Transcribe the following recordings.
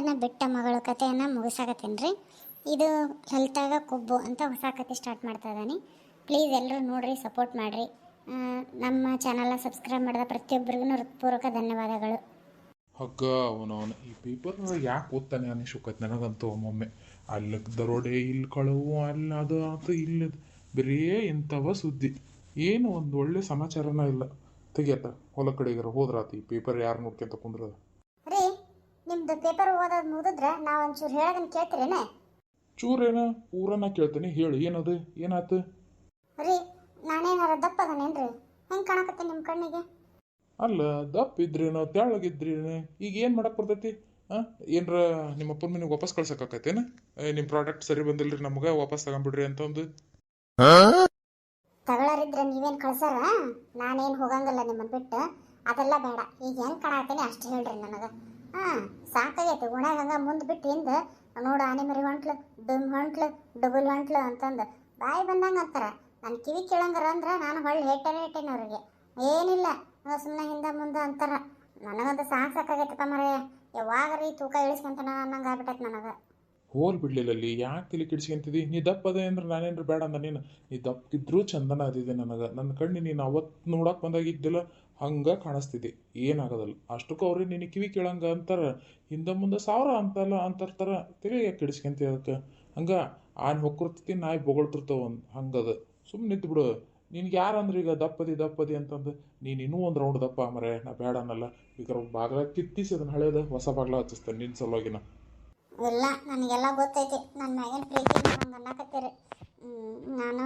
ಗಂಡನ ಬಿಟ್ಟ ಮಗಳ ಕಥೆಯನ್ನು ಮುಗಿಸಾಕತ್ತೀನಿ ರೀ ಇದು ಹೆಲ್ತಾಗ ಕೊಬ್ಬು ಅಂತ ಹೊಸ ಕತೆ ಸ್ಟಾರ್ಟ್ ಮಾಡ್ತಾ ಇದ್ದಾನೆ ಪ್ಲೀಸ್ ಎಲ್ಲರೂ ನೋಡಿರಿ ಸಪೋರ್ಟ್ ಮಾಡಿರಿ. ನಮ್ಮ ಚಾನಲ್ನ ಸಬ್ಸ್ಕ್ರೈಬ್ ಮಾಡಿದ ಪ್ರತಿಯೊಬ್ಬರಿಗೂ ಹೃತ್ಪೂರ್ವಕ ಧನ್ಯವಾದಗಳು. ಹಗ್ಗ, ಅವನವನು ಈ ಪೇಪರ್ ಯಾಕೆ ಓದ್ತಾನೆ ಅನಿಸುಕತ್ ನನಗಂತೂ ಒಮ್ಮೊಮ್ಮೆ. ಅಲ್ಲಿ ದರೋಡೆ ಇಲ್ಲಿ ಕಳವು ಅಲ್ಲಿ ಅದು ಅದು ಇಲ್ಲ ಬರೀ ಇಂಥವ ಸುದ್ದಿ. ಏನು ಒಂದು ಒಳ್ಳೆ ಸಮಾಚಾರನ ಇಲ್ಲ. ತೆಗಿಯತ್ತ ಹೊಲ ಕಡೆಗಾರ ಹೋದ್ರಾತು ಈ ಪೇಪರ್ ಯಾರು ನೋಡ್ಕೊಂತ ಕುಂದ್ರದ? ನಿಮ್ದು ಪೇಪರ್ ಓದೋದು ಮುಗಿದ್ರೆ ನಾವು ಒಂಚೂರು ಹೇಳೋದನ್ನ ಕೇಳ್ತೀರೇನೆ? ಚೂರೇನ? ಊರನ್ನ ಕೇಳ್ತೀನಿ ಹೇಳು ಏನದು ಏನಾತು ರೀ ನಾನೇನಾರ ದಪ್ಪ ಅದನೇನ್ರಿ? ಹೆಂಗೆ ಕಾಣಕತ್ತೆ ನಿಮ್ಮ ಕಣ್ಣಿಗೆ? ಅಲ್ಲ ದಪ್ಪ ಇದ್ರೇನೋ ತೆಳ್ಳಗಿದ್ರೇನು? ಈಗ ಏನು ಮಾಡಕ್ ಬರ್ತೈತಿ? ಹಾಂ ಏನರ ನಿಮ್ಮ ಅಪ್ಪನ ಮನೆಗೆ ವಾಪಸ್ ಕಳ್ಸಕ್ಕಾಕತ್ತೇನ ನಿಮ್ಮ ಪ್ರಾಡಕ್ಟ್ ಸರಿ ಬಂದಿಲ್ರಿ ನಮ್ಗೆ ವಾಪಸ್ ತಗೊಂಬಿಡ್ರಿ ಅಂತಂದು ತಗೊಳ್ಳೋರಿದ್ರೆ ನೀವೇನು ಕಳ್ಸಾರ? ನಾನೇನ್ ಹೋಗಂಗಿಲ್ಲ ನಿಮ್ಮನ್ನ ಬಿಟ್ಟು. ಅದೆಲ್ಲ ಬೇಡ. ಈಗ ಹೆಂಗೆ ಕಾಣತ್ತೀನಿ ಅಷ್ಟು ಹೇಳ್ರಿ ನನಗೆ. ಹಾಂ ಸಾಕಾಗೈತೆ. ಹಂಗೆ ಮುಂದೆ ಬಿಟ್ಟು ಹಿಂದೆ ನೋಡು ಆನೆ ಮರಿ ಹೊಂಟ್ಲು ಡುಮ್ ಹೊಂಟ್ಲು, ಡಬಲ್ ಹೊಂಟ್ಲು ಅಂತಂದು. ಬಾಯಿ ಬಂದಂಗ ಅಂತಾರ. ನನ್ನ ಕಿವಿ ಕೇಳಂಗಾರ ಅಂದ್ರೆ ನಾನು ಹೊಳ್ಳಿ ಹೇಟೇನೆ ಹೇಟೇನೆ ಅವ್ರಿಗೆ. ಏನಿಲ್ಲ ಸುಮ್ಮನೆ ಹಿಂದೆ ಮುಂದೆ ಅಂತಾರ. ನನಗಂತ ಸಾಕು ಸಾಕಾಗೈತಪ್ಪ ಮರ ಯಾವಾಗ ರೀ ತೂಕ ಇಳಿಸ್ಕೊಂತಾನ ಅನ್ನಂಗೆ ಆಗ್ಬಿಟ್ಟೈತೆ ನನಗೆ. ಹೋಲ್ ಬಿಡ್ಲಿಲ್ಲಲ್ಲಿ, ಯಾಕೆ ತಲೆ ಕೆಡಿಸ್ಕೊಂತಿದಿ? ನೀ ದಪ್ಪ ಅದೇ ಅಂದ್ರೆ ನಾನೇನ್ರ ಬೇಡ ಅಂದ ನೀನು. ನೀ ದಪ್ಪಿದ್ರೂ ಚಂದನ ಅದಿದೆ ನನಗೆ. ನನ್ನ ಕಣ್ಣು ನೀನು ಅವತ್ತು ನೋಡಕ್ಕೆ ಬಂದಾಗಿದ್ದಿಲ್ಲ. ಹಂಗೆ ಕಾಣಿಸ್ತಿದೆ. ಏನಾಗೋದಲ್ಲ. ಅಷ್ಟಕ್ಕೂ ಅವ್ರಿಗೆ ನಿನ್ನ ಕಿವಿ ಕೇಳಂಗ ಅಂತಾರ, ಹಿಂದೆ ಮುಂದೆ ಸಾವಿರ ಅಂತಲ್ಲ ಅಂತಾರ್ತಾರ ತಿಳಿ ಕೆಡಿಸ್ಕೊಂತಿ ಅದಕ್ಕೆ. ಹಂಗೆ ಆನ್ ಹೊಕ್ಕಿರ್ತೈತಿ ನಾಯಿ ಬೊಗಳ್ತಿರ್ತಾವ ಒಂದು ಹಂಗದ. ಸುಮ್ಮನೆ ನಿಂತು ಬಿಡು. ನಿನ್ಗೆ ಯಾರು ಅಂದ್ರೆ ಈಗ ದಪ್ಪದಿ ದಪ್ಪದಿ ಅಂತಂದು, ನೀನು ಇನ್ನೂ ಒಂದು ರೌಂಡ್ ದಪ್ಪ ಮರೆ ನಾ ಬೇಡ ಅನ್ನಲ್ಲ. ಈಗ ಬಾಗ್ಲ ಕಿತ್ತಿಸಿ ಅದನ್ನ ಹಳೆಯದ ಹೊಸ ಬಾಗ್ಲ ಹಚ್ಚಿಸ್ತೇನೆ ನಿನ್ನ ಸಲುವಾಗಿನ. ಇಲ್ಲ ನನಗೆಲ್ಲ ಗೊತ್ತೈತಿ. ನನ್ನ ಮಗನ ಪ್ರೀತಿ ಅನ್ನಕತ್ತೀರಿ. ನಾನು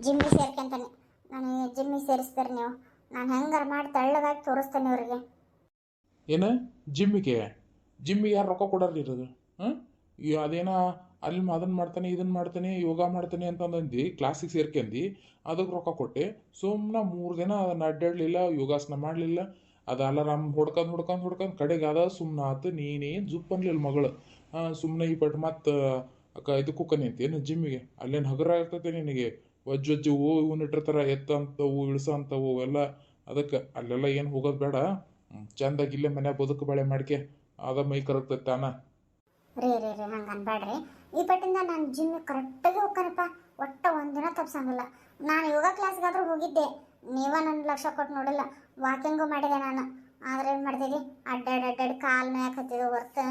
ಜಿಮ್ಮಿಗೆ ಸೇರ್ಕೊಂತಾನೆ. ನನಗೆ ಜಿಮ್ಮಿಗೆ ಸೇರಿಸ್ತಾರೆ ನೀವು. ನಾನು ಹೆಂಗಾರ ಮಾಡಿ ತಳ್ಳದಾಗಿ ತೋರಿಸ್ತೇನೆ ಅವರಿಗೆ ಏನು? ಜಿಮ್ಮಿಗೆ? ಜಿಮ್ಮಿಗೆ ಯಾರು ರೊಕ್ಕ ಕೊಡಾರ್ರಿ ಇರೋದು? ಹಾಂ ಅದೇನ ಅಲ್ಲಿ ಅದನ್ನು ಮಾಡ್ತಾನೆ ಇದನ್ನು ಮಾಡ್ತಾನೆ, ಯೋಗ ಮಾಡ್ತಾನೆ ಅಂತಂದಿ ಕ್ಲಾಸಿಗೆ ಸೇರ್ಕೊಂಡಿ ಅದಕ್ಕೆ ರೊಕ್ಕ ಕೊಟ್ಟೆ. ಸುಮ್ಮನೆ ಮೂರು ದಿನ ಅದನ್ನು ಅಡ್ಡಾಡಲಿಲ್ಲ, ಯೋಗಾಸನ ಮಾಡಲಿಲ್ಲ. ಅದು ಅಲಾರಾಮ್ ಹೊಡ್ಕೊಂಡು ಹೊಡ್ಕೊಂಡು ಹೊಡ್ಕೊಂಡು ಕಡೆಗೆ ಅದ ಸುಮ್ಮನೆ ಆತು ನೀನೇನು ಜುಪ್ ಅನ್ಲಿಲ್ಲ ಮಗಳು. ಸುಮ್ಮನೆ ಈ ಪಟ್ಟು ಮತ್ತೆ ಅಕ್ಕ ಇದಕ್ಕೂ ನಿಂತೇನು ಜಿಮ್ಮಿಗೆ? ಅಲ್ಲೇನು ಹಗುರ ಇರ್ತೈತೆ ನಿನಗೆ? ವಜ್ಜು ವಜ್ಜು ಹೂವು ಇವನ್ನ ಇಳಿಸೋ ಎತ್ತಂತವು, ಇಳಿಸಂತವು ಎಲ್ಲ ಅದಕ್ಕೆ ಅಲ್ಲೆಲ್ಲ ಏನು ಹೋಗೋದು ಬೇಡ. ಚಂದಾಗಿ ಇಲ್ಲೇ ಮನೆ ಬದುಕು ಬಾಳೆ ಮಾಡ್ಕೆ ಅದ ಮೈ ಕರಗ್ತೈತೆ ತಾನ. ರೀ ರೀ ರೀ ಹಂಗೆ ಅನ್ಬೇಡ್ರಿ ಈ ಪಟ್ಟಿಂದ ನಾನು ಜಿಮ್ ಕರೆಕ್ಟಾಗಿ ಹೋಗ್ತಾನಪ್ಪ ಒಟ್ಟ ಒಂದಿನ ತಪ್ಸಂಗಿಲ್ಲ. ನಾನು ಯೋಗ ಕ್ಲಾಸ್ಗಾದ್ರೂ ಹೋಗಿದ್ದೆ. ನೀವ ನನ್ನ ಲಕ್ಷ ಕೊಟ್ಟು ನೋಡಿಲ್ಲ. ವಾಕಿಂಗು ಮಾಡಿದೆ ನಾನು. ಆದ್ರೆ ಏನು ಮಾಡ್ತೀರಿ ಅಡ್ಡಾಡ್ ಅಡ್ಡಾಡ್ ಕಾಲು ನೋಯಕ್ಕೆ ಹತ್ತಿದ್ದು ಹೊರ್ತು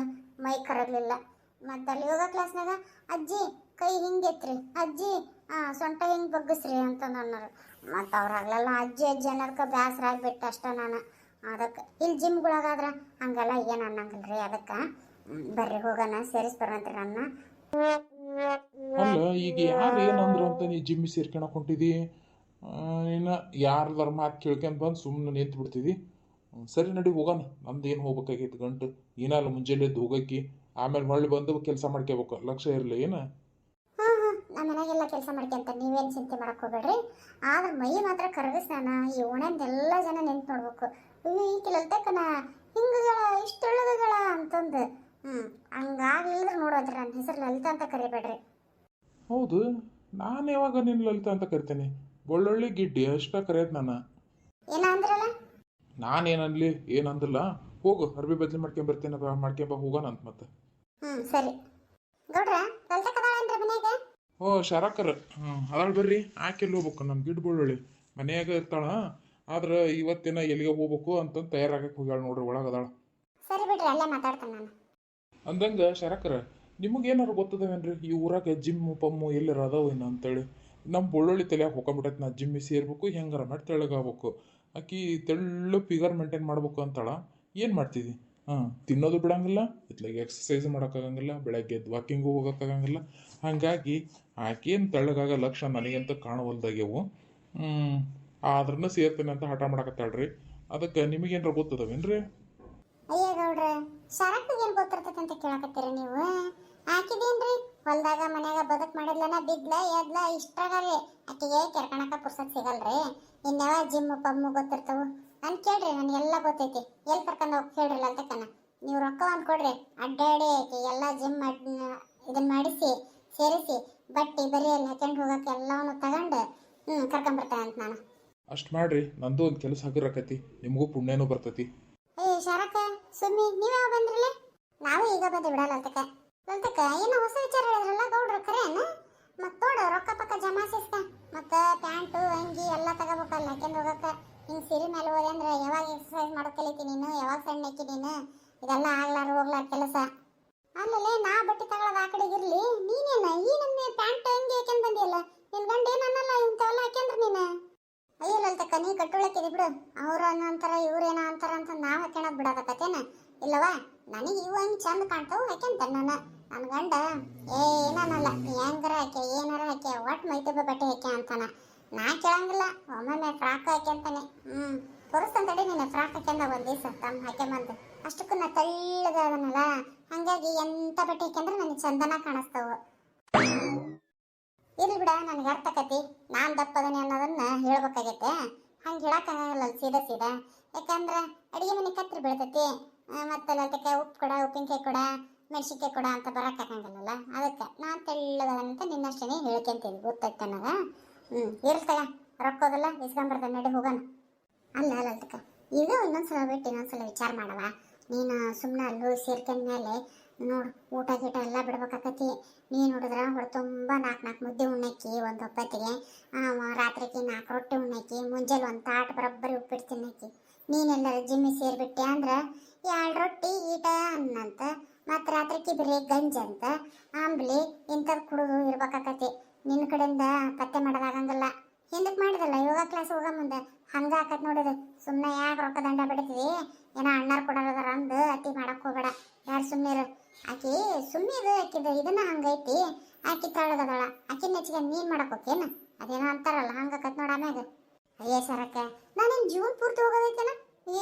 ಮೈ ಕರಗಲಿಲ್ಲ. ಮತ್ತು ಅಲ್ಲಿ ಯೋಗ ಕ್ಲಾಸ್ನಾಗ ಅಜ್ಜಿ ಕೈ ಹಿಂಗೆ ಎತ್ರಿ ಅಜ್ಜಿ ಆ, ಸೊಂಟ ಹಿಂಗೆ ಬಗ್ಗಿಸ್ರಿ ಅಂತ ಅನ್ನೋರು ಮತ್ತು ಅವ್ರಾಗ್ಲೆಲ್ಲ ಅಜ್ಜಿ ಅಜ್ಜಿ ಅನ್ನೋದಕ್ಕೆ ಬೇಸರ ಆಗಿಬಿಟ್ಟು ಅಷ್ಟೇ ನಾನು. ಅದಕ್ಕೆ ಇಲ್ಲಿ ಜಿಮ್ಗಳಾಗಾದ್ರೆ ಹಂಗೆಲ್ಲ ಏನು ಅನ್ನಂಗಿಲ್ಲ ರೀ ಅದಕ್ಕೆ. ಬರ್ರಿ ಹೋಗೋಣ ಸೇರಿಸಿ ನನ್ನ. ಈಗ ಯಾರು ಏನಂದ್ರು ಅಂತ ನೀ ಜಿಮ್ ಸೇರ್ಕೊಳಕ್ ಹೊಂಟಿದಿ? ಇನ್ನು ಯಾರ್ದಾರ ಮಾತು ಕೇಳ್ಕೊಂಡ್ ಬಂದು ಸುಮ್ಮನೆ ನಿಂತು ಬಿಡ್ತಿದಿ? ಸರಿ ನಡಿ ಹೋಗೋಣ. ನಮ್ದು ಏನು ಹೋಗ್ಬೇಕಾಗಿತ್ತು ಗಂಟು. ಏನಲ್ಲ ಮುಂಜಾನೆ ಎದ್ದು ಹೋಗಕ್ಕಿ. ಆಮೇಲೆ ಹೊಳ್ಳಿ ಬಂದು ಕೆಲಸ ಮಾಡ್ಕೋಬೇಕು ಲಕ್ಷ ಇರಲಿ, ಏನು? ನಮ್ಮ ಮನೆಗೆಲ್ಲ ಕೆಲಸ ಮಾಡ್ಕೊಂತ ನೀವೇನು ಚಿಂತೆ ಮಾಡಕ್ಕೆ ಹೋಗ್ಬೇಡ್ರಿ. ಆದ್ರೆ ಮೈ ಮಾತ್ರ ಕರಗಿಸ್ನಾನ ಈ ಓಣೆಂದೆಲ್ಲ ಜನ ನೆನ್ಪು ನೋಡ್ಬೇಕು. ಅಯ್ಯೋ ಈ ಕೆಲತಕ್ಕನ ಹಿಂಗಗಳ ಇಷ್ಟೊಳಗಗಳ ಅಂತಂದು. ಹ್ಞೂ ಹಂಗಾಗ್ಲಿಲ್ಲ ನೋಡೋದ್ರಿ ನನ್ನ ಹೆಸರು ಲಲಿತಾ ಅಂತ ಕರಿಬೇಡ್ರಿ. ಹೌದು ನಾನು ಯಾವಾಗ ನಿನ್ನ ಲಲಿತಾ ಅಂತ ಕರಿತೇನೆ? ಒಳ್ಳೊಳ್ಳೆ ಗಿಡ್ಡಿ ಅಷ್ಟ ಕರೆಯೋದು ನಾನು. ಏನ ಅಂದ್ರಲ್ಲ? ನಾನೇನನ್ಲಿ ಏನಂದಿಲ್ಲ ಹೋಗು ಅರ್ಬಿ ಬದಲಿ ಮಾಡ್ಕೊಂಡ್ ಬರ್ತೇನೆ ಮಾಡ್ಕೊಂಬ ಹೋಗೋಣ ಅಂತ ಮತ್ತೆ. ಹ್ಞೂ ಸರಿ. ಗೌಡ್ರ ಲಲಿತಾ ಓ ಶರಕರ್. ಅದ್ರಲ್ಲಿ ಅದಾಳ ಬರ್ರಿ. ಆಕೆಲ್ಲಿ ಹೋಗ್ಬೇಕು. ನಮ್ಮ ಗಿಡ್ ಬಳ್ಳುಳ್ಳಿ. ಮನೆಯಾಗ ಇರ್ತಾಳ. ಆದ್ರೆ ಇವತ್ತಿನ ಎಲ್ಲಿಗೆ ಹೋಗ್ಬೇಕು ಅಂತಂದು ತಯಾರಾಗಕ್ಕೆ ಹೋಗ್ಯಾಳ ನೋಡ್ರಿ ಒಳಗೆ ಅದಾಳ. ಸರಿ ಬಿಡ್ರಿ ಅಲ್ಲೇ ಮಾತಾಡ್ತಾನೆ ನಾನು. ಅಂದಂಗೆ ಶರಕರ ನಿಮಗೇನಾರು ಗೊತ್ತದೇನ್ರಿ ಈ ಊರಾಗ ಜಿಮ್ಮು ಪಮ್ಮು ಎಲ್ಲರ ಅದಾವ ಇನ್ನು ಅಂತೇಳಿ. ನಮ್ಮ ಬೊಳ್ಳೊಳ್ಳಿ ತಲೆಯಾಗ ಹೋಗ್ಬಿಟ್ಟೈತೆ ನಾ ಜಿಮ್ಮಿಗೆ ಸೇರ್ಬೇಕು ಹೆಂಗಾರ ಮಾಡಿ ತೆಳ್ಳಗಾಗ್ಬೇಕು. ಆಕಿ ತೆಳ್ಳು ಫಿಗರ್ ಮೇಂಟೈನ್ ಮಾಡ್ಬೇಕು ಅಂತಾಳ. ಏನು ಮಾಡ್ತಿದ್ದಿ ಹಾಂ ತಿನ್ನೋದು ಬಿಡಂಗಿಲ್ಲ ಇತ್ಲಾಗೆ ಎಕ್ಸಸೈಸ್ ಮಾಡೋಕ್ಕಾಗಂಗಿಲ್ಲ ಬೆಳಗ್ಗೆ ಎದ್ದು ವಾಕಿಂಗು ಹೋಗೋಕ್ಕಾಗಂಗಿಲ್ಲ. ಹಾಗಾಗಿ ಆಕೇನು ತೆಳ್ಳಗಾಗ ಲಕ್ಷಣ ನನಗಂತೂ ಕಾಣವಲ್ದಾಗ್ಯವು. ಆದ್ರೂ ಸೇರ್ತೇನೆ ಅಂತ ಹಠ ಮಾಡಕತ್ತಾಳ್ರಿ. ಅದಕ್ಕೆ ನಿಮಗೇನಾರ ಗೊತ್ತದವೇನ್ರಿ? ಅಯ್ಯ ಗೌಡ್ರೆ ಶರತ್ತಿಗೆ ಏನು ಗೊತ್ತಿರ್ತೈತೆ ಅಂತ ಕೇಳಕತ್ತೀರಿ ನೀವು? ಹಾಕಿದೇನ್ರಿ ಹೊಲ್ದಾಗ ಮನ್ಯಾಗ ಬದುಕ್ ಮಾಡಿದ್ಲನ ಬಿದ್ಲ ಎದ್ಲ ಇಷ್ಟ್ರಾಗರಿ. ಆಕಿಗೆ ಕೆರ್ಕಣಕ ಪುರ್ಸತ್ ಸಿಗಲ್ರಿ. ಇನ್ಯಾವ ಜಿಮ್ ಪಮ್ಮು ಗೊತ್ತಿರ್ತಾವು? ನನ್ ಕೇಳ್ರಿ ನನಗೆಲ್ಲ ಗೊತ್ತೈತಿ. ಎಲ್ಲಿ ಕರ್ಕೊಂಡು ಹೋಗಿ ಕೇಳ್ರಿ ಅಂತಕನ ನೀವು ರೊಕ್ಕ ಒಂದು ಕೊಡ್ರಿ ಅಡ್ಡಾಡಿ ಐತಿ ಎಲ್ಲ ಜಿಮ್ ಇದನ್ನ ಮಾಡಿಸಿ ಸೇರಿಸಿ ಬಟ್ಟಿ ಬರಿಯಲ್ಲಿ ಎಲ್ಲ ಹಾಕೊಂಡು ಹೋಗಕ್ಕೆ ಎಲ್ಲವನ್ನು ತಗೊಂಡು ಹ್ಞೂ ಕರ್ಕೊಂಬರ್ತಾನೆ ಅಂತ ನಾನು. ಅಷ್ಟು ಮಾಡ್ರಿ ನಂದು ಒಂದು ಕೆಲಸ ಆಗಿರಕತಿ ನಿಮಗೂ ಪುಣ್ಯನೂ ಬರ್ತೈತಿ. ಏ ಶರಕ ಸುಮ್ಮಿ ನೀವ್ಯಾವ ಬಂದ್ರಲ್ಲ? ನಾವು ಈಗ ಬಂದು ಬಿಡಲ್ಲ ಅಂತಕ ಅಂತಕ ಏನೋ ಹೊಸ ವಿಚಾರ ಹೇಳಿದ್ರಲ್ಲ ಗೌಡ್ರು ಕರೇನ? ಮತ್ತೆ ನೋಡು ರೊಕ್ಕ ಪಕ್ಕ ಜಮಾಸಿಸ್ಕ ಮತ್ತ ಪ್ಯಾಂಟು ಅಂಗಿ ಎಲ್ಲ ತಗೋಬೇಕಲ್ಲ ಹಾಕೊಂಡು ಹೋಗಕ್ಕ. ಹಿಂಗ್ ಸಿರಿ ಮೇಲೆ ಹೋದೆ ಅಂದ್ರೆ ಯಾವಾಗ ಎಕ್ಸಸೈಸ್ ಮಾಡೋದ್ ಕಲಿತಿ ನೀನು? ಯಾವಾಗ ಸಣ್ಣ ಹಾಕಿ ನೀನು? ಇದೆಲ್ಲ ಆಗ್ಲಾರ ಹೋಗ್ಲಾರ ಕೆಲಸ. ಆಮೇಲೆ ನಾ ಬಟ್ಟೆ ತಗೊಳ್ಳೋದು ಆ ಕಡೆಗೆ ಇರ್ಲಿ. ನೀನೇನ? ಈ ನಮ್ಮ ಪ್ಯಾಂಟ್ ಅಂಗಿ ಹಾಕ್ಯಂಡ್ ಬಂದಿಯಲ್ಲ? ನಿನ್ ಗಂಡ ಏನ್ ಅನ್ನಲ್ಲ? ಇಂಥವೆಲ್ಲ ಹಾಕ್ಯಂದ್ರೆ ನೀನು? ಅಯ್ಯೋ ಅಂತ ನೀ ಕಟ್ಟುಳಕ್ಕಿದಿ ಬಿಡು. ಅವ್ರ ಅಂತಾರ ಇವ್ರೇನೋ ಅಂತಾರ ಅಂತ ನಾವು ಹಾಕ್ಯಣದ್ ಬಿಡಕತ್ತೇನ ಇಲ್ಲವಾ ನನಗೆ ಇವು ಹಂಗೆ ಚಂದ ಕಾಣ್ತಾವು ಹಾಕ್ಯಂತ ನಾನು ನನ್ನ ಗಂಡ ಏನನ್ನಲ್ಲ ಹೆಂಗಾರ ಹಾಕ್ಯ, ಏನಾರ ಹಾಕ್ಯ ಒಟ್ಟು ಮೈತಬ್ಬ ಬಟ್ಟೆ ಹಾಕ್ಯ ಅಂತಾನ. ನಾ ಕೇಳಂಗಿಲ್ಲ. ಒಮ್ಮೊಮ್ಮೆ ಫ್ರಾಕ್ ಹಾಕ್ಯಂತಾನೆ. ಹ್ಮ್ ತೋರಿಸ್ತಂತಡಿ ನೀನು ಫ್ರಾಕ್ ಹಾಕ್ಯಂದ ಒಂದ್ ದಿವಸ ತಮ್ಮ ಹಾಕ್ಯಂಬಂದು. ಅಷ್ಟಕ್ಕೂ ನಾ ತೆಳ್ಳಗ ಹಾಗಾಗಿ ಎಂತ ಬಟ್ಟೆ ಹಾಕ್ಯಂದ್ರೆ ನನಗೆ ಚಂದನ ಕಾಣಿಸ್ತಾವು. ಇರ್ಲಿ ಬಿಡ, ನನಗೆ ಅರ್ಥ ನಾನು ದಪ್ಪದನಿ ಅನ್ನೋದನ್ನ ಹೇಳ್ಬೇಕಾಗೈತೆ. ಹಂಗೆ ಹೇಳಕ್ಕಾಗಲ್ಲ ಸೀದಾ ಸೀದಾ. ಯಾಕಂದ್ರೆ ಅಡುಗೆ ಮನೆ ಕತ್ರಿ ಬೀಳ್ತೈತಿ ಮತ್ತೆ ಅದಕ್ಕೆ ಉಪ್ಪು ಕೊಡ, ಉಪ್ಪಿನಕಾಯಿ ಕೊಡ, ಮೆಣಸಿನ್ಕಾಯಿ ಕೊಡ ಅಂತ ಬರೋಕ್ಕಾಗಂಗಿಲ್ಲಲ್ಲ ಅದಕ್ಕೆ ನಾನು ತೆಳ್ಳಗದಂತ ನಿನ್ನಷ್ಟೇ ಹೇಳ್ಕೊಂತೀನಿ ಗೊತ್ತೈತೆ ನನಗೆ? ಹ್ಞೂ ಇರ್ತಗ ರೊಕ್ಕೋದಲ್ಲ ಇಸ್ಕೊಂಬರ್ತಾನೆ ನಡಿ ಹೋಗೋಣ. ಅಲ್ಲ ಅಲ್ಲ ಅದಕ್ಕ ಈಗ ಇನ್ನೊಂದ್ಸಲ ಬಿಟ್ಟು ಇನ್ನೊಂದ್ಸಲ ವಿಚಾರ ಮಾಡವ. ನೀನು ಸುಮ್ಮನೆ ಅಲ್ಲೂ ಸೇರ್ಕೊಂಡ ಮೇಲೆ ನೋಡು, ಊಟ ಗೀಟ ಎಲ್ಲ ಬಿಡ್ಬೇಕಾಕತಿ. ನೀನು ನೋಡಿದ್ರ ಹೊಡೆ ತುಂಬ ನಾಲ್ಕು ನಾಲ್ಕು ಮುದ್ದೆ ಉಣ್ಣಕ್ಕಿ ಒಂದು ಒಪ್ಪತ್ತಿಗೆ ರಾತ್ರಿಗೆ ನಾಲ್ಕು ರೊಟ್ಟಿ ಉಣ್ಣಕ್ಕಿ ಮುಂಜಾನೆ ಒಂದು ತಾಟ್ ಬರೋಬ್ಬರಿ ಉಪ್ಪಿಟ್ಟು ತಿನ್ನಕ್ಕಿ ನೀನೆಲ್ಲರ ಜಿಮ್ಮಿ ಸೇರಿಬಿಟ್ಟೆ ಅಂದ್ರೆ ಎರಡು ರೊಟ್ಟಿ, ಈಟ ಅನ್ನಂತ ಮತ್ತು ರಾತ್ರಿಗೆ ಬರೀ ಗಂಜಿ ಅಂತ ಆಂಬ್ಲಿ ಇಂಥದ್ದು ಕುಡಿದು ಇರ್ಬೇಕಾಕತಿ. ನಿನ್ನ ಕಡೆಯಿಂದ ಪತ್ತೆ ಮಾಡೋದಾಗಂಗಿಲ್ಲ ಹಿಂದಕ್ಕೆ ಮಾಡಿದಲ್ಲ, ಯೋಗ ಕ್ಲಾಸ್ ಹೋಗೋ ಮುಂದೆ. ಹಂಗ ಆಕತ್ ನೋಡಿದ. ಸುಮ್ಮನೆ ಯಾಕೆ ರೊಕ್ಕ ದಂಡ ಬಿಡ್ತೀವಿ? ಏನೋ ಅಣ್ಣಾರ್ ಕೊಡೋದಾರ ಅಂದು ಅತಿ ಮಾಡಕ್ಕೆ ಹೋಗಬೇಡ. ಯಾರು ಸುಮ್ಮನೆ ಆಕಿ ಸುಮ್ಮನೆ ಆಕಿದ. ಇದನ್ನ ಹಂಗೈತಿ. ಆಕಿ ತಳ್ಳಗದಾಳ ಆಕಿ ನೆಚ್ಚಿಗೆ ನೀನ್ ಮಾಡಕ್ ಹೋಕೇನ ಅದೇನೋ ಅಂತಾರಲ್ಲ ಹಂಗಾಕತ್ ನೋಡ ಆಮ್ಯಾಗ. ಅಯ್ಯೇ ಸರಕ್ಕೆ ನಾನೇನು ಜೀವನ ಪೂರ್ತಿ ಹೋಗೋದೈತೇನ?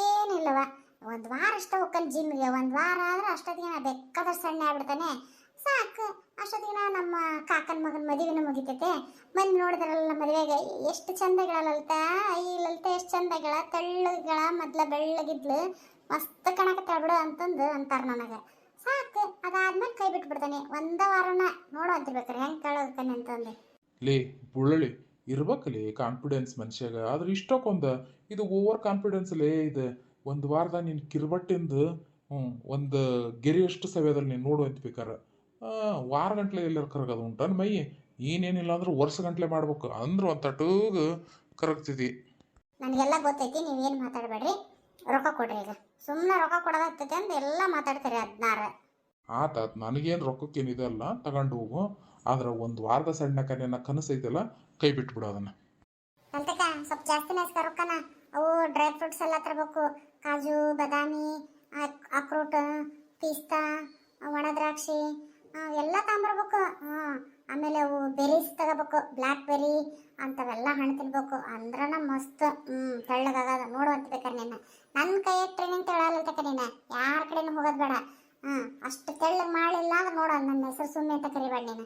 ಏನಿಲ್ಲವ. ಒಂದು ವಾರ ಅಷ್ಟೇ ಹೋಗ್ಕನ್ ಜಿಮ್ಗೆ ಒಂದು ವಾರ ಆದ್ರೆ ಅಷ್ಟೊತ್ತಿಗೆ ನಾ ಬೇಕಾದಷ್ಟು ಸಣ್ಣ ಆಗ್ಬಿಡ್ತಾನೆ. ಸಾಕು. ಅಷ್ಟೊತ್ತಿಗೆ ನಮ್ಮ ಕಾಕನ ಮಗನ ಮದುವೆನೂ ಮುಗಿತೈತೆ. ಬಂದು ನೋಡಿದ್ರಲ್ಲ ಮದುವೆಗೆ, ಎಷ್ಟು ಚಂದಗಳ ಲಲಿತ, ಈ ಲಲಿತ ಎಷ್ಟು ಚಂದಗಳ, ತಳ್ಳಗಳ, ಮೊದ್ಲ ಬೆಳ್ಳಗಿದ್ಲು, ಮಸ್ತ್ ಕಣಕ್ಕೆ ಬಿಡು ಅಂತಂದು ಅಂತಾರೆ ನನಗೆ. ಸಾಕು, ಅದಾದ್ಮೇಲೆ ಕೈ ಬಿಟ್ಟು ಬಿಡ್ತಾನೆ ಒಂದ ವಾರನ ನೋಡು ಅಂತಿರ್ಬೇಕಾರೆ, ಹೆಂಗೆ ಕೇಳೋಗ್ತಾನೆ ಅಂತಂದು. ಲೇ ಬುಳ್ಳಳಿ ಇರ್ಬೇಕಲ್ಲಿ ಕಾನ್ಫಿಡೆನ್ಸ್ ಮನುಷ್ಯಾಗ. ಆದ್ರೆ ಇಷ್ಟಕ್ಕೊಂದು, ಇದು ಓವರ್ ಕಾನ್ಫಿಡೆನ್ಸ್ ಲೇ ಇದು. ಒಂದು ವಾರದ ನೀನು ಕಿರ್ಬಟ್ಟಿಂದು ಹ್ಞೂ ಒಂದು ಗೆರೆಯಷ್ಟು ಸವ್ಯದಲ್ಲಿ ನೀನು ನೋಡು ಅಂತ ಬೇಕಾರ ವಾರ ಗಂಟ್ಲೆ ಎಲ್ಲರ ಕರಗೋದು ಉಂಟನ್ ಮೈ ಏನೇನಿಲ್ಲ ಅಂದ್ರೆ ವರ್ಷ ಗಂಟ್ಲೆ ಮಾಡ್ಬೇಕು. ಅಂದ್ರೆ ಒಂದು ತಟೂಗ ಕರಗ್ತಿದ್ದಿ ನನಗೆಲ್ಲ ಗೊತ್ತೈತಿ ನೀವೇನು ಮಾತಾಡಬೇಡ್ರಿ? ರೊಕ್ಕ ಕೊಡ್ರಿ ಈಗ. ಸುಮ್ಮನೆ ರೊಕ್ಕ ಕೊಡೋದಾಗ್ತೈತೆ ಅಂತ ಎಲ್ಲ ಮಾತಾಡ್ತಾರೆ ಹದಿನಾರ ಆತ ನನಗೇನು ರೊಕ್ಕಕ್ಕೇನು ಅಲ್ಲ ತಗೊಂಡು ಹೋಗು. ಆದ್ರೆ ಒಂದು ವಾರದ ಸಣ್ಣ ಕನ್ಯನ ಕನಸೈತಲ್ಲ ಕೈ ಬಿಟ್ಬಿಡು ಅದನ್ನ. ಸ್ವಲ್ಪ ಜಾಸ್ತಿನೇ ಇಸ್ಕ ರೊಕ್ಕನ. ಅವು ಡ್ರೈ ಫ್ರೂಟ್ಸ್ ಎಲ್ಲ ತರಬೇಕು. ಕಾಜು ಬಾದಾಮಿ ಅಕ್ರೂಟ್ ಪಿಸ್ತಾ ಒಣ ದ್ರಾಕ್ಷಿ ಎಲ್ಲ ತಗೊಂಬರ್ಬೇಕು ಆಮೇಲೆ ಅವು ಬೆರೀಸ್ ತಗೋಬೇಕು. ಬ್ಲ್ಯಾಕ್ ಬೆರಿ ಅಂಥವೆಲ್ಲ ಹಣ್ಣು ತಿನ್ಬೇಕು. ಅಂದ್ರನ ಮಸ್ತ್. ಹ್ಞೂ ತೆಳ್ಳಗಾಗದ. ನೋಡುವಂತ ಬೇಕಾರೆ ನಿನ್ನ. ನನ್ನ ಕೈ ಟ್ರೈನಿಂಗ್ ತಗೊಳ್ಳಲ್ತಕ ನೀನು ಯಾರ ಕಡೆನೂ ಹೋಗೋದು ಬೇಡ. ಹ್ಞೂ ಅಷ್ಟು ತೆಳ್ಳಗೆ ಮಾಡಿಲ್ಲ ಅಂದ್ರೆ ನೋಡು, ನನ್ನ ಹೆಸರು ಸುಮ್ಮನೆ ಅಂತ ಕರಿಬೇಡ ನೀನು.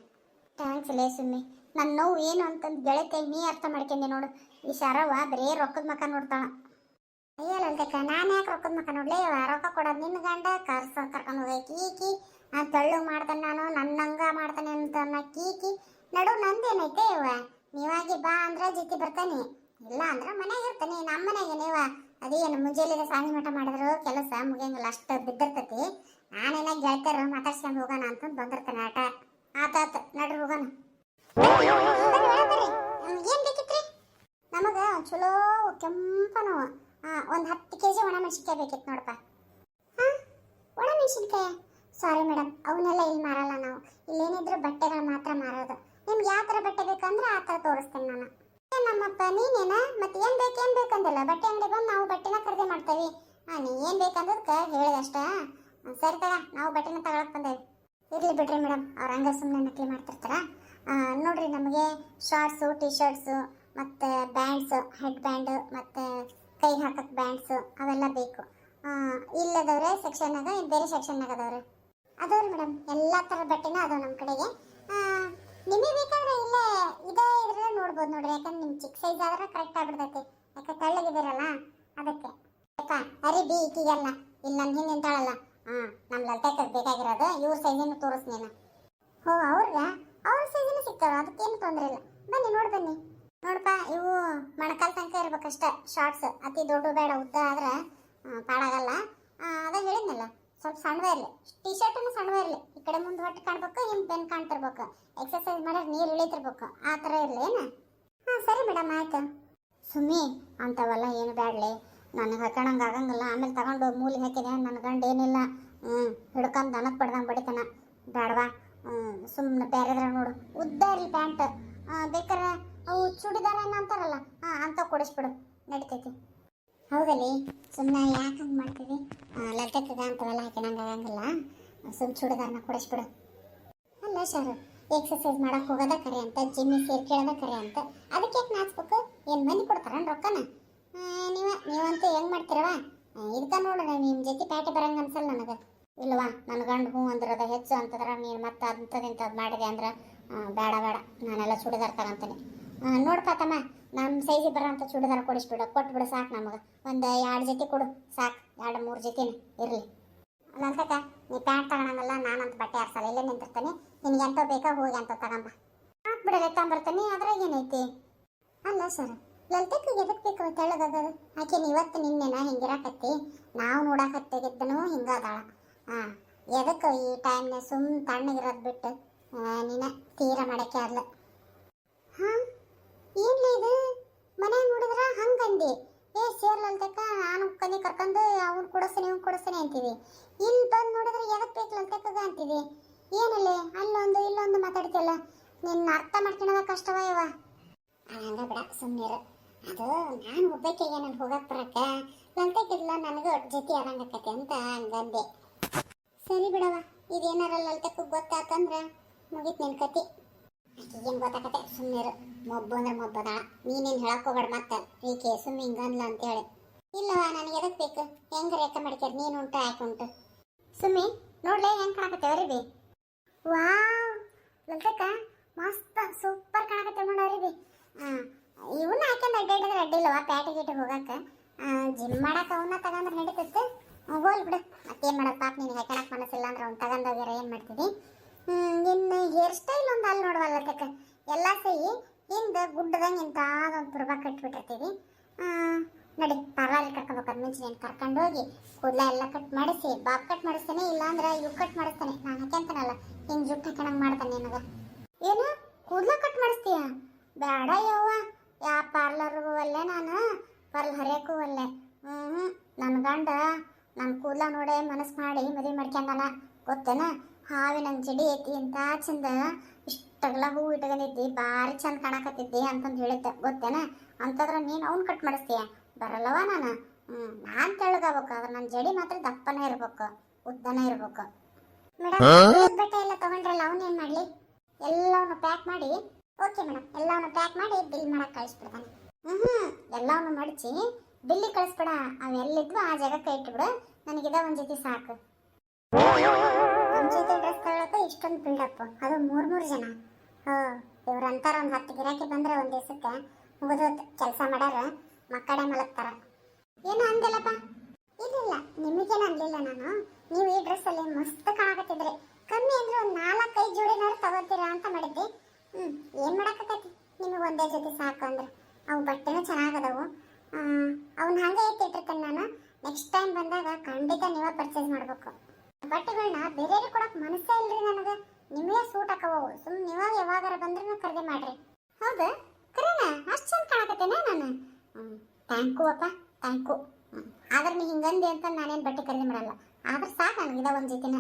ಥ್ಯಾಂಕ್ಸ್ ಲೇ ಸುಮ್ಮಿ. ನನ್ನ ನೋವು ಏನು ಅಂತಂದು ಗೆಳತಿ ನೀ ಅರ್ಥ ಮಾಡ್ಕೊಂಡೆ ನೋಡು. ಈ ಶರವ ಬರೀ ರೊಕ್ಕದ ಮಕ ನೋಡ್ತಾಳ. ಅಯ್ಯಲ್ಲಕ್ಕ ನಾನು ಯಾಕೆ ರೊಕ್ಕದ ಮಕ ನೋಡ್ಲೇ? ರೊಕ್ಕ ಕೊಡೋದು ನಿನ್ನ ಗಂಡ. ಕರ್ಸ, ಕರ್ಕೊಂಡು ಹೋಗಿ. ಈಕಿ ನಾನು ತೆಳ್ಳು ಮಾಡ್ತಾನೆ ನಾನು ನನ್ನಂಗ ಮಾಡ್ತಾನೆ ಅಂತ ಕೀಕಿ. ನಡು ನಂದೇನೈತೆ ಇವ? ನೀವಾಗಿ ಬಾ ಅಂದ್ರೆ ಜೊತೆ ಬರ್ತಾನೆ. ಇಲ್ಲ ಅಂದ್ರೆ ಮನೆಗೆ ಇರ್ತಾನೆ ನಮ್ಮ ಮನೆಗೆ ನೀವ? ಅದೇನು ಮುಂಜಾನೆ ಸಾಂಗಿ ಮಠ ಮಾಡಿದ್ರು, ಕೆಲಸ ಮುಗಿಯಂಗಿಲ್ಲ, ಅಷ್ಟು ಬಿದ್ದಿರ್ತೈತಿ. ನಾನೇನ ಗೆಳತಿಯರು ಮಾತಾಡ್ಸ್ಕೊಂಡು ಹೋಗೋಣ ಅಂತ ಬಂದಿರ್ತಾನೆ ಆಟ ಆತಾತ ನಡ್ರಿ ಹೋಗೋಣ ಏನ್ ಬೇಕಿತ್ರಿ ನಮಗ ಚಲೋ ಕೆಂಪನವ ಒಂದು ಹತ್ತು ಕೆ ಜಿ ಒಣ ಮೆಣಸಿನ್ಕಾಯಿ ಬೇಕಿತ್ತು ನೋಡಪ್ಪ ಹಾ ಒಣ ಮೆಣಸಿನ್ಕಾಯಿ ಸಾರಿ ಮೇಡಮ್ ಅವನ್ನೆಲ್ಲ ಇಲ್ಲಿ ಮಾರಲ್ಲ ನಾವು ಇಲ್ಲೇನಿದ್ರು ಬಟ್ಟೆಗಳು ಮಾತ್ರ ಮಾರೋದು ನಿಮ್ಗೆ ಯಾವ ಥರ ಬಟ್ಟೆ ಬೇಕಂದ್ರೆ ಆ ಥರ ತೋರಿಸ್ತೇನೆ ನಾನು ಏ ನಮ್ಮಪ್ಪ ನೀನೇನ ಮತ್ತೆ ಏನು ಬೇಕು ಏನು ಬಟ್ಟೆ ಅಂಗಡಿ ಬಂದು ನಾವು ಬಟ್ಟೆನ ಖರೀದಿ ಮಾಡ್ತೇವೆ. ನೀ ಏನು ಬೇಕಂದದಕ್ಕೆ ಹೇಳಿದಷ್ಟ ಸರಿ ತಗ, ನಾವು ಬಟ್ಟೆನ ತಗೊಳಕ್ ಬಂದೇವಿ. ಇರಲಿ ಬಿಡ್ರಿ ಮೇಡಮ್ ಅವ್ರು ಹಂಗ ಸುಮ್ಮನೆ ನಕಲಿ ಮಾಡ್ತಿರ್ತಾರ. ನೋಡ್ರಿ ನಮಗೆ ಶಾರ್ಟ್ಸು ಟಿ ಶರ್ಟ್ಸು ಮತ್ತು ಬ್ಯಾಂಡ್ಸು ಹೆಡ್ ಬ್ಯಾಂಡ್ ಮತ್ತು ಕೈ ಹಾಕಕ್ಕೆ ಬ್ಯಾಂಡ್ಸು ಅವೆಲ್ಲ ಬೇಕು. ಇಲ್ಲದವ್ರೆ ಸೆಕ್ಷನ್ನಾಗ ಬೇರೆ ಸೆಕ್ಷನ್ನಾಗ ಅದಾವ್ರೆ. ಅದಾವ್ರಿ ಮೇಡಮ್ ಎಲ್ಲ ಥರದ ಬಟ್ಟೆನ ಅದಾವೆ ನಮ್ಮ ಕಡೆಗೆ. ನಿಮಗೆ ಬೇಕಾದ್ರೆ ಇಲ್ಲೇ ಇದೇ ಇದ್ರಲ್ಲೇ ನೋಡ್ಬೋದು ನೋಡ್ರಿ. ಯಾಕಂದ್ರೆ ನಿಮ್ಮ ಚಿಕ್ಕ ಸೈಜ್ ಆದ್ರೆ ಕರೆಕ್ಟ್ ಆಗ್ಬಿಡ್ತೈತಿ. ಯಾಕೆ ತಳ್ಳಗಿದ್ದೀರಲ್ಲ, ಅದಕ್ಕೆ. ಅಪ್ಪ ಅರಿ ಬಿ ಈಕಿಗೆಲ್ಲ. ಇಲ್ಲಿ ನನ್ನ ಹಿಂದೆ ನಿಂತಾಳಲ್ಲ. ಹಾಂ ನಮ್ಮ ಲಲ್ಟಕ್ಕೆ ಬೇಕಾಗಿರೋದು, ಇವ್ರ ಸೈಜಿನ ತೋರಿಸ್ ನೀನು. ಹೋ, ಅವ್ರಿಗೆ? ಅವ್ರ ಸೈಜನ್ನು ಸಿಗ್ತಾವ ಅದಕ್ಕೇನು ತೊಂದರೆ ಇಲ್ಲ. ಬನ್ನಿ, ನೋಡಿ ಬನ್ನಿ. ನೋಡಪ್ಪ ಇವು ಮೊಣಕಾಲು ತನಕ ಇರ್ಬೇಕಷ್ಟೇ ಶಾರ್ಟ್ಸ್ ಅತಿ ದೊಡ್ಡ ಬೇಡ, ಉದ್ದ ಆದ್ರೆ ಪಾಡಾಗಲ್ಲ. ಅದ ಹೇಳಿದ್ನಲ್ಲ, ಸ್ವಲ್ಪ ಸಣ್ಣವೇ ಇರಲಿ. ಟಿ ಶರ್ಟನ್ನು ಸಣ್ಣವೇ ಇರಲಿ. ಈ ಕಡೆ ಮುಂದೆ ಹೊಟ್ಟೆ ಕಾಣ್ಬೇಕು, ಹಿಂದೆ ಬೆನ್ ಕಾಣ್ತಿರ್ಬೇಕು. ಎಕ್ಸರ್ಸೈಸ್ ಮಾಡಿದ್ರೆ ನೀರು ಇಳಿತಿರ್ಬೇಕು. ಆ ಥರ ಇರಲಿ, ಏನು? ಹಾಂ ಸರಿ ಮೇಡಮ್, ಆಯ್ತು. ಸುಮ್ಮಿ, ಅಂಥವೆಲ್ಲ ಏನು ಬ್ಯಾಡ್ಲಿ. ನನಗೆ ಹಾಕೋಣಂಗೆ ಆಗಂಗಿಲ್ಲ. ಆಮೇಲೆ ತಗೊಂಡು ಮೂಲಿ ಹಾಕಿದೆ. ನನ್ನ ಗಂಡ ಏನಿಲ್ಲ. ಹ್ಞೂ ಹಿಡ್ಕೊಂಡು ದನಕ್ಕೆ ಪಡ್ದಂಗೆ ಬಡಿತಾನ. ಬೇಡವಾ ಹ್ಞೂ ಸುಮ್ಮನೆ ಬೇರೆದ್ರೆ ನೋಡು. ಉದ್ದ ಇರಲಿ ಪ್ಯಾಂಟ್. ಬೇಕಾರೆ ಅವು ಚೂಡಿದಾರ ಅಂತಾರಲ್ಲ ಹಾಂ ಅಂತ ಕೊಡಿಸ್ಬಿಡು. ನಡಿತೈತಿ. ಹೌದಲ್ಲಿ ಸುಮ್ಮನೆ ಯಾಕೆ ಹಂಗೆ ಮಾಡ್ತೀವಿ ಲಟ್ಟಕ್ಕೆ ಅಂತವೆಲ್ಲ ಹಾಕಿನಂಗೆ ಆಗಂಗಿಲ್ಲ. ಸುಮ್ಮನೆ ಚೂಡಿದಾರನ ಕೊಡಿಸ್ಬಿಡು. ಅಲ್ಲ, ಸರ್. ಎಕ್ಸರ್ಸೈಸ್ ಮಾಡಕ್ ಹೋಗೋದ ಕರೆ ಅಂತ ಜಿಮ್ಮಿ ಸೇರ್ ಕೇಳೋದ ಕರೆ ಅಂತ. ಅದಕ್ಕೆ ಯಾಕೆ ನಾಚ್ಬೇಕು? ಏನು ಮನಿ ಕೊಡ್ತಾರನ್ ರೊಕ್ಕನ? ನೀವ, ನೀವಂತೂ ಹೆಂಗ್ ಮಾಡ್ತೀರವ ಇದಕ್ಕ ನೋಡು ನಿಮ್ಮ ಜೊತೆ ಪ್ಯಾಟಿ ಬರಂಗ ಅನ್ಸಲ್ಲ ನನಗೆ. ಇಲ್ವಾ ನನ್ನ ಗಂಡು ಹೂ ಅಂದ್ರದ ಹೆಚ್ಚು ಅಂತದ್ರ ನೀನು ಮತ್ತೆ ಅಂಥದ್ದು ಇಂಥದ್ದು ಮಾಡಿದೆ ಅಂದ್ರೆ ಬೇಡ ಬೇಡ ನಾನೆಲ್ಲ ಚೂಡಿದಾರ ತಗೊಂತೀನಿ. ನೋಡ್ಕಾತಮ್ಮ ತಮ್ಮ ನಮ್ಮ ಸೈಜಿಗೆ ಬರೋಂಥ ಚೂಡಿದಾರ ಕೊಡಿಸ್ಬಿಡು, ಕೊಟ್ಬಿಡು ಸಾಕು ನಮಗೆ. ಒಂದು ಎರಡು ಜೊತೆ ಕೊಡು, ಸಾಕು. ಎರಡು ಮೂರು ಜೊತೆನೇ, ಇರಲಿ. ಅಲ್ಲಂತಕ ನೀ ಪ್ಯಾಂಟ್ ತಗೊಳಂಗಲ್ಲ, ನಾನಂತ ಬಟ್ಟೆ ಆರ್ಸಲ್ಲ ಇಲ್ಲೇ ನಿಂತಿರ್ತೀನಿ. ನಿನಗೆ ಎಂತ ಬೇಕಾ ಹೋಗಿ ಅಂತ ತಗೊಂಬ ಹಾಕ್ಬಿಡಲೆ ತಗೊಂಬರ್ತೀನಿ ಅದ್ರಾಗ ಏನೈತಿ? ಅಲ್ಲ, ಸರ್. ಲಲಿತಕ್ಕೆ ಎದಕ್ಕೆ ಬೇಕು ತೆಳ್ಳಗದು ಆಕೆ ಇವತ್ತು ನಿನ್ನೆನ ಹಿಂಗಿರಾಕತ್ತಿ? ನಾವು ನೋಡಾಕತ್ತಿದ್ದನು ಹಿಂಗದಾಳ. ಹಾಂ ಎದಕ್ಕೆ ಈ ಟೈಮ್ನ ಸುಮ್ ತಣ್ಣಗಿರೋದು ಬಿಟ್ಟು ನೀನ ತೀರ ಮಾಡಕ್ಕೆ ಅಲ್ಲ ಹಾಂ? ಏನ್ಲ ಇದು? ಮನೆ ನೋಡಿದ್ರ ಹಂಗಂದಿ. ಏ ಸೇರ್ಲಲ್ತಕ್ಕ ನಾನು ಕಲಿ ಕರ್ಕೊಂಡು ಅವ್ನು ಕೊಡಿಸ್ತೀನಿ ಇವ್ನು ಕೊಡಿಸ್ತೀನಿ ಅಂತೀವಿ ಇಲ್ಲಿ ಬಂದು ನೋಡಿದ್ರೆ ಎದಕ್ಕೆ ಬೇಕು ಲಲ್ತಕ್ಕಗ ಅಂತೀವಿ ಏನಲ್ಲಿ, ಅಲ್ಲೊಂದು, ಇಲ್ಲೊಂದು ಮಾತಾಡ್ತಿಲ್ಲ ನಿನ್ನ ಅರ್ಥ ಮಾಡ್ಕೊಳೋದ ಕಷ್ಟವ ಇವ ಹಂಗ ಬಿಡ ಸುಮ್ಮನೆ ಅದು ನಾನು ಒಬ್ಬಕ್ಕೆ ನಾನು ಹೋಗಕ್ ಬರಕ್ಕ. ಲಲ್ತಕ್ಕಿಲ್ಲ ನನಗೂ ಜೊತೆ ಆದಂಗಕ್ಕತಿ ಅಂತ ಹಂಗಂದೆ ಸರಿ ಬಿಡವ ಇದೇನಾರ ಲಲ್ತಕ್ಕ ಗೊತ್ತಾತಂದ್ರೆ ಮುಗೀತು ನಿನ್ ಕತಿ. ಈಗೇನು ಗೊತ್ತಾಕತ್ತೆ ಸುಮ್ಮನಿರು ಮೊಬ್ಬು ಅಂದ್ರೆ ಮೊಬ್ಬದ ನೀನೇನು ಹೇಳಕ್ ಹೋಗ್ಬೇಡ ಮತ್ತೆ. ಈಕೆ ಸುಮ್ಮನೆ ಹಿಂಗನ್ಲ ಅಂತೇಳಿ ಇಲ್ಲವ ನನಗೆ ಎದಕ್ ಬೇಕು? ಹೆಂಗ ರೆಕ ಮಾಡ್ಕ್ಯಾರ? ನೀನು ಉಂಟು ಆಯ್ಕೆ ಉಂಟು? ಸುಮ್ಮಿ, ನೋಡ್ಲೆ ಹೆಂಗ್ ಕಾಣಕತ್ತೆ ಅರಿಬಿ ವಾವ್! ಲಲಿತಕ್ಕ ಮಸ್ತ್, ಸೂಪರ್ ಕಾಣಕತ್ತೆ ನೋಡ ಅರಿಬಿ ಇವನ್ನ ಹಾಕ್ಯಂದು ಅಡ್ಡಾಡಿದ್ರೆ ಅಡ್ಡಿಲ್ಲವ ಪ್ಯಾಟಿ ಗೀಟಿ ಹೋಗಕ್ಕೆ ಜಿಮ್ ಮಾಡಕ್ಕೆ ಅವನ್ನ ತಗೊಂಡ್ರೆ ನಡೀತೈತೆ. ಹೋಲ್ ಬಿಡು. ಮತ್ತೇನು ಮಾಡೋದು ಪಾಪ ನೀನು ಹಾಕೊಳಕ್ ಮನಸ್ಸಿಲ್ಲ ಅಂದ್ರೆ ಅವ್ನು ತಗೊಂಡೋಗ್ಯಾರ ಏನು ಮಾಡ್ತಿದ್ದಿ ನಿನ್ನ ಹೇರ್ ಸ್ಟೈಲ್ ಒಂದು ಅಲ್ಲಿ ನೋಡುವಲ್ಲ ಅದಕ್ಕೆ ಎಲ್ಲ ಸಹಿ ಹಿಂದೆ ಗುಡ್ಡದಂಗೆ ಒಂದು ಪುರ್ಬ ಕಟ್ಬಿಟ್ಟಿರ್ತೀವಿ. ನಡಿ ಪಾರ್ಲರ್ಗೆ ಅದು ಮುಂಚೆ ನೀನು ಕರ್ಕೊಂಡೋಗಿ ಕೂದಲ ಎಲ್ಲ ಕಟ್ ಮಾಡಿಸಿ ಬಾಬ್ ಕಟ್ ಮಾಡಿಸ್ತಾನೆ, ಇಲ್ಲಾಂದ್ರೆ ಇವು ಕಟ್ ಮಾಡಿಸ್ತಾನೆ. ನಾನು ಹಾಕ್ಯಂತಾನಲ್ಲ ಹಿಂಗೆ ಜುಟ್ಟು ಹಾಕೋಣಂಗೆ ಮಾಡ್ತಾನೆ ನಿನಗೆ. ಏನು? ಕೂದಲ ಕಟ್ ಮಾಡಿಸ್ತೀಯ? ಬೇಡ ಯವ್ವ. ಯಾ ಪಾರ್ಲರ್ಗೂ ಅಲ್ಲೇ ನಾನು. ಪರ್ಲ್ ಹರಿಯಕ್ಕೂ ಅಲ್ಲೇ ಹ್ಞೂ ನನ್ನ ಗಂಡ ನನ್ನ ಕೂದಲ ನೋಡೇ ಮನಸ್ಸು ಮಾಡಿ ಮದುವೆ ಮಾಡ್ಕೊಂಡಾನ ಗೊತ್ತೇನ? ಹಾವಿನ ಜಡಿ ಐತಿ ಅಂತ ಚಂದ ಇಷ್ಟಗಲ ಹೂ ಇಟ್ಕೊಂಡೈತಿ ಭಾರಿ ಚಂದ ಕಾಣಕತ್ತೈತಿ ಅಂತಂದು ಹೇಳಿದ್ದೆ ಗೊತ್ತೇನ? ಅಂತಂದ್ರೆ ನೀನು ಅವ್ನು ಕಟ್ ಮಾಡಿಸ್ತೀಯ? ಬರಲ್ಲವ ನಾನು? ಹ್ಞೂ ನಾನು ತೆಳ್ಳಗಾಗ್ಬೇಕು ಆದ್ರೆ ನನ್ನ ಜಡಿ ಮಾತ್ರ ದಪ್ಪನೇ ಇರ್ಬೇಕು ಉದ್ದನೇ ಇರ್ಬೇಕು. ಮೇಡಮ್ ಬಟ್ಟೆ ಎಲ್ಲ ತಗೊಂಡ್ರಲ್ಲ ಅವನೇನು ಮಾಡಲಿ? ಎಲ್ಲವನ್ನು ಪ್ಯಾಕ್ ಮಾಡಿ ಓಕೆ ಮೇಡಮ್ ಎಲ್ಲವನ್ನು ಪ್ಯಾಕ್ ಮಾಡಿ ಬಿಲ್ ಮಾಡಕ್ಕೆ ಕಳಿಸ್ಬಿಡ್ತಾನೆ. ಹ್ಞೂ ಎಲ್ಲವನ್ನು ಮಡಚಿ ಬಿಲ್ಲಿ ಕಳಿಸ್ಬೇಡ. ಅವೆಲ್ಲಿದ್ವು ಆ ಜಾಗಕ್ಕೆ ಇಟ್ಬಿಡು. ನನಗಿದ ಒಂದು ಜೊತೆ ಸಾಕು. ಜೊತೆ ಡ್ರೆಸ್ ತಗೊಳಕ್ಕೆ ಇಷ್ಟೊಂದು ಬಿಲ್ಡಪ್ ಅದು ಮೂರು ಮೂರು ಜನ. ಹೋ, ಇವ್ರು ಅಂತಾರ ಒಂದು ಹತ್ತು ಗಿರಾಕಿ ಬಂದ್ರೆ ಒಂದು ದಿವಸಕ್ಕೆ ಮುಗಿದೋತ್ ಕೆಲಸ ಮಾಡ್ಯಾರ ಮಕ್ಕಳೇ ಮಲಗ್ತಾರ. ಏನು ಅಂದಿಲ್ಲಪ್ಪ? ಇಲ್ಲ ನಿಮಗೇನು ಅನ್ಲಿಲ್ಲ ನಾನು. ನೀವು ಈ ಡ್ರೆಸ್ಸಲ್ಲಿ ಮಸ್ತ್ ಕಾಣಕತ್ತಿದ್ರಿ. ಕಮ್ಮಿ ಅಂದ್ರೆ ಒಂದು ನಾಲ್ಕೈದು ಜೋಡಿನಾರು ತಗೋತೀರಾ ಅಂತ ಮಾಡಿದ್ದೆ ಹ್ಞೂ ಏನು ಮಾಡಕತ್ತೈತಿ ನಿಮಗೆ ಒಂದೇ ಜೊತೆ ಸಾಕು ಅಂದ್ರೆ. ಅವು ಬಟ್ಟೆನೂ ಚೆನ್ನಾಗದವು. ಅವನ್ನ ಹಾಗೆ ಎತ್ತಿಟ್ಟಿರ್ತೇನೆ ನಾನು. ನೆಕ್ಸ್ಟ್ ಟೈಮ್ ಬಂದಾಗ ಖಂಡಿತ ನೀವೇ ಪರ್ಚೇಸ್ ಮಾಡಬೇಕು. ಬಟ್ಟೆಗಳನ್ನ ಬೇರೆಯವ್ರಿಗೆ ಕೊಡಕ್ಕೆ ಮನಸ್ಸೇ ಇಲ್ರಿ ನನಗೆ. ನಿಮಗೆ ಸೂಟ್ ಹಾಕವು ಸುಮ್ಮನೆ ನೀವಾಗ ಯಾವಾಗಾರ ಬಂದ್ರೂ ಖರೀದಿ ಮಾಡ್ರಿ. ಹೌದು? ಕರೆನ, ಅಷ್ಟು ಚಂದ ಕಾಣಕತ್ತೇನೆ ನಾನು? ಥ್ಯಾಂಕು ಅಪ್ಪ ಥ್ಯಾಂಕು ಆದ್ರೆ ನೀ ಹಿಂಗಂದೆ ಅಂತ ನಾನೇನು ಬಟ್ಟೆ ಖರೀದಿ ಮಾಡಲ್ಲ. ಆದ್ರೆ ಸಾಕು ನನಗಿದ ಒಂದು ಜೊತೆನ.